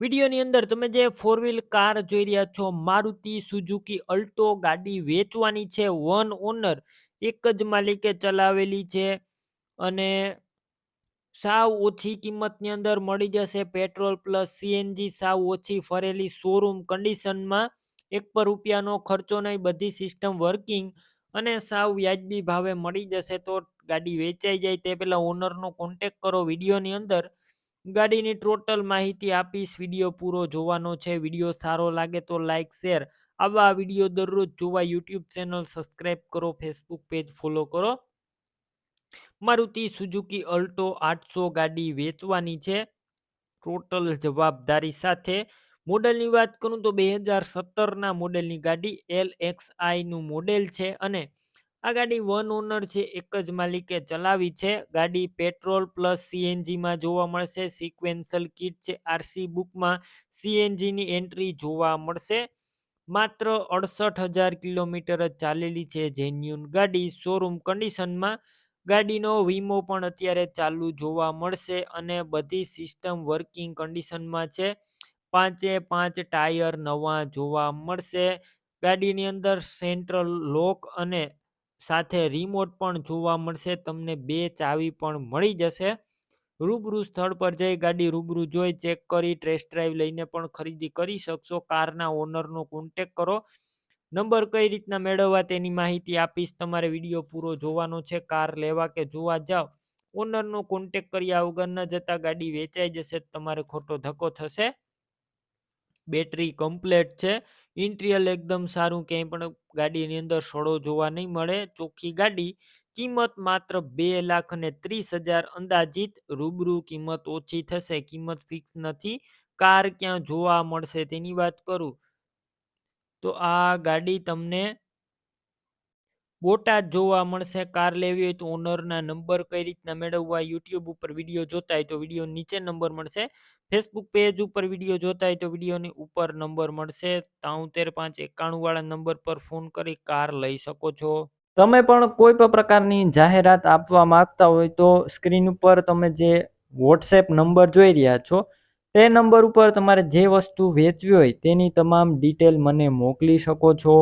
વિડીયોની અંદર તમે જે ફોર વ્હીલ કાર જોઈ રહ્યા છો, મારુતિ સુઝુકી અલ્ટો ગાડી વેચવાની છે વન ઓનર એક જ માલિકે ચલાવેલી છે અને સાવ ઓછી કિંમતની અંદર મળી જશે પેટ્રોલ પ્લસ સીએનજી સાવ ઓછી ફરેલી શોરૂમ કન્ડિશનમાં એક પર રૂપિયાનો ખર્ચો નહીં, બધી સિસ્ટમ વર્કિંગ અને સાવ વ્યાજબી ભાવે મળી જશે તો ગાડી વેચાઈ જાય. તે પહેલાં ઓનરનો કોન્ટેક કરો વિડીયોની અંદર. ગાડીની ટોટલ માહિતી આપીશ. વીડિયો પૂરો જોવાનો છે. વીડિયો સારો લાગે તો લાઇક શેર. આવા વીડિયો દરરોજ જોવા યુટ્યુબ ચેનલ સબસ્ક્રાઈબ કરો, ફેસબુક પેજ ફોલો કરો. મારુતિ સુઝુકી અલ્ટો આઠસો ગાડી વેચવાની છે. ટોટલ જવાબદારી સાથે. મોડલની વાત કરું તો બે હજાર સત્તરના મોડેલની ગાડી એલ એક્સ આઈનું મોડેલ છે અને આ ગાડી વન ઓનર છે, એક જ માલિકે ચલાવી છે. ગાડી પેટ્રોલ પ્લસ સીએનજીમાં જોવા મળશે. સિક્વેન્સલ કિટ છે આરસી બુકમાં સીએનજીની એન્ટ્રી જોવા મળશે. માત્ર અડસઠ હજાર કિલોમીટર જ ચાલેલી છે જેન્યુન ગાડી. શોરૂમ કન્ડિશનમાં ગાડીનો વીમો પણ અત્યારે ચાલુ જોવા મળશે અને બધી સિસ્ટમ વર્કિંગ કન્ડિશનમાં છે. પાંચે પાંચ ટાયર નવા જોવા મળશે. ગાડીની અંદર સેન્ટ્રલ લોક અને સાથે રિમોટ પણ જોવા મળશે, તમને બે ચાવી પણ મળી જશે. રૂબરૂ સ્થળ પર જઈ ગાડી રૂબરૂ જોઈ, ચેક કરી ટેસ્ટ ડ્રાઈવ લઈને પણ ખરીદી કરી શકશો. કારના ઓનરનો કોન્ટેક કરો. નંબર કઈ રીતના મેળવવા તેની માહિતી આપીશ. તમારે વીડિયો પૂરો જોવાનો છે, કાર લેવા કે જોવા જાઓ ઓનરનો કોન્ટેક કર્યા વગર ન જતા ગાડી વેચાઈ જશે, તમારે ખોટો ધક્કો થશે. બેટરી કમ્પ્લેટ છે. ઇન્ટિરિયર એકદમ સારું ક્યાંય પણ ગાડીની અંદર સડો જોવા નહીં મળે. ચોખ્ખી ગાડી, કિંમત માત્ર બે લાખ અને ત્રીસ હજાર અંદાજિત. રૂબરૂ કિંમત ઓછી થશે, કિંમત ફિક્સ નથી. કાર ક્યાં જોવા મળશે તેની વાત કરું. તો આ ગાડી તમને બોટાદ જોવા મળશે, કાર લેવી હોય તો ઓનરના નંબર કઈ રીતના મેળવવા યુટ્યુબ ઉપર વીડિયો જોતા હોય તો વીડિયો નીચે નંબર મળશે ફેસબુક પેજ ઉપર વીડિયો જોતા હોય તો વિડીયોની ઉપર નંબર મળશે તાઉતેર પાંચ એકાણું વાળા નંબર પર ફોન કરી કાર લઈ શકો છો. તમે પણ કોઈ પણ પ્રકારની જાહેરાત આપવા માંગતા હોય તો સ્ક્રીન ઉપર તમે જે વોટ્સએપ નંબર જોઈ રહ્યા છો, તે નંબર ઉપર તમારે જે વસ્તુ વેચવી હોય તેની તમામ ડિટેલ મને મોકલી શકો છો.